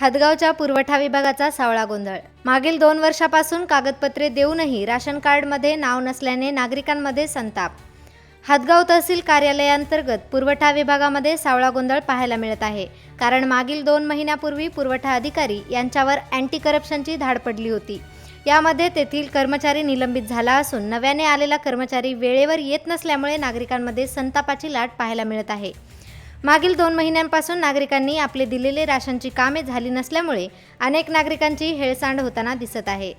हदगावच्या पुरवठा विभागाचा सावळा गोंधळ. मागील दोन वर्षापासून कागदपत्रे देऊनही राशन कार्डमध्ये नाव नसल्याने नागरिकांमध्ये संताप. हदगाव तहसील कार्यालयाअंतर्गत पुरवठा विभागामध्ये सावळा गोंधळ पाहायला मिळत आहे. कारण मागील दोन महिन्यापूर्वी पुरवठा अधिकारी यांच्यावर अँटी करप्शनची धाड पडली होती. यामध्ये तेथील कर्मचारी निलंबित झाला असून नव्याने आलेला कर्मचारी वेळेवर येत नसल्यामुळे नागरिकांमध्ये संतापाची लाट पाहायला मिळत आहे. मागील दोन महिन्यांपासून नागरिकांनी आपले दिलेले राशनची कामे झाली नसल्यामुळे अनेक नागरिकांची हेळसांड होताना दिसत आहे.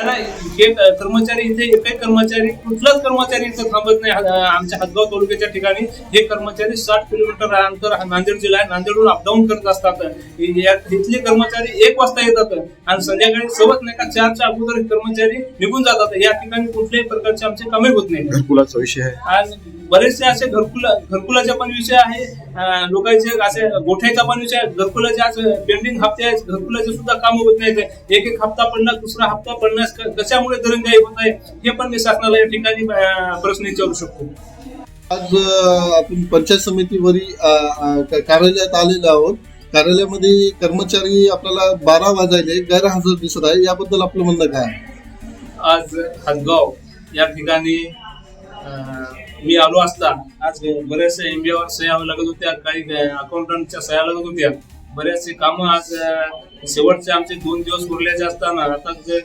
कर्मचारी इथे एकही कर्मचारी कुठलाच कर्मचारी इथं थांबत नाही आमच्या हदगाव तालुक्याच्या ठिकाणी. हे कर्मचारी साठ किलोमीटर अंतर नांदेड जिल्हा आहे. नांदेडहून अपडाऊन करत असतात. इथले कर्मचारी एक वाजता येतात. आणि संध्याकाळी सवत नाही का चारच्या अगोदर कर्मचारी निघून जातात. या ठिकाणी कुठल्याही प्रकारचे आमचे कामे होत नाही. घरकुलाचा विषय आहे. आणि बरेचसे असे घरकुला घरकुलाचे पण विषय आहे. लोकांचे असे गोठ्याचा पण आहे घरकुलाचे आज पेंडिंग हप्ते आहेत घरकुलाचे सुद्धा काम होत नाहीत. एक एक हप्ता पडला दुसरा हप्ता पडण्यास कशामुळे दरंगाई होत आहे हे पण मी शासनाला या ठिकाणी प्रश्न विचारू शकतो. आज आपण पंचायत समितीवरील क- कार्यालयात आलेलो आहोत. कार्यालयामध्ये कर्मचारी आपल्याला बारा वाजायले गैरहजर दिसत आहे. याबद्दल आपलं म्हणणं काय? आज हदगाव या ठिकाणी मी आलो असता आज बऱ्याचशा एमबीआवर सह्या लागत होत्या काही अकाउंटंटच्या सह्या लागत होत्या. बऱ्याचशे कामं आज शेवटचे आमचे दोन दिवस उरल्याचे असताना आता जे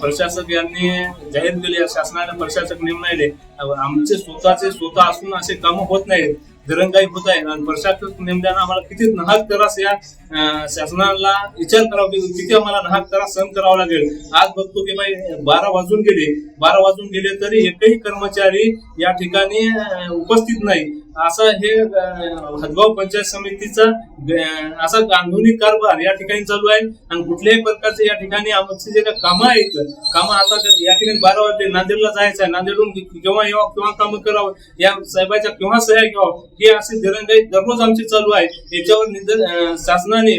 प्रशासक यांनी जाहीर केले शासनाने प्रशासक नेमले आमचे स्वतःचे स्वतः असून असे कामं होत नाहीत. दिरंगाई होत आहे. आणि प्रशासक नेमल्यानं आम्हाला किती नाहक त्रास या अं, शासनाला विचार करावा लागेल. किती आम्हाला नाहक त्रास सहन करावा लागेल. आज बघतो की बाई बारा वाजून गेले. बारा वाजून गेले तरी एकही कर्मचारी या ठिकाणी उपस्थित नाही. असं हे हदगाव पंचायत समितीचा असा कानूनी कारभार या ठिकाणी चालू आहे. आणि कुठल्याही प्रकारचे या ठिकाणी आमचे जे काही कामं आहेत कामं आता या ठिकाणी बारा वाजले नांदेडला जायचं आहे. नांदेडहून केव्हा यावं केव्हा कामं करावं. या साहेबाच्या केव्हा सह्या घ्यावं हे असे दिरंगाई दररोज आमची चालू आहे. याच्यावर निदर शासनाने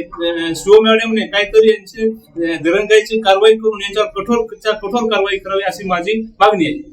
शिव मॅडमने काहीतरी यांची दिरंगाईची कारवाई करून यांच्यावर कठोर कठोर कारवाई करावी अशी माझी मागणी आहे.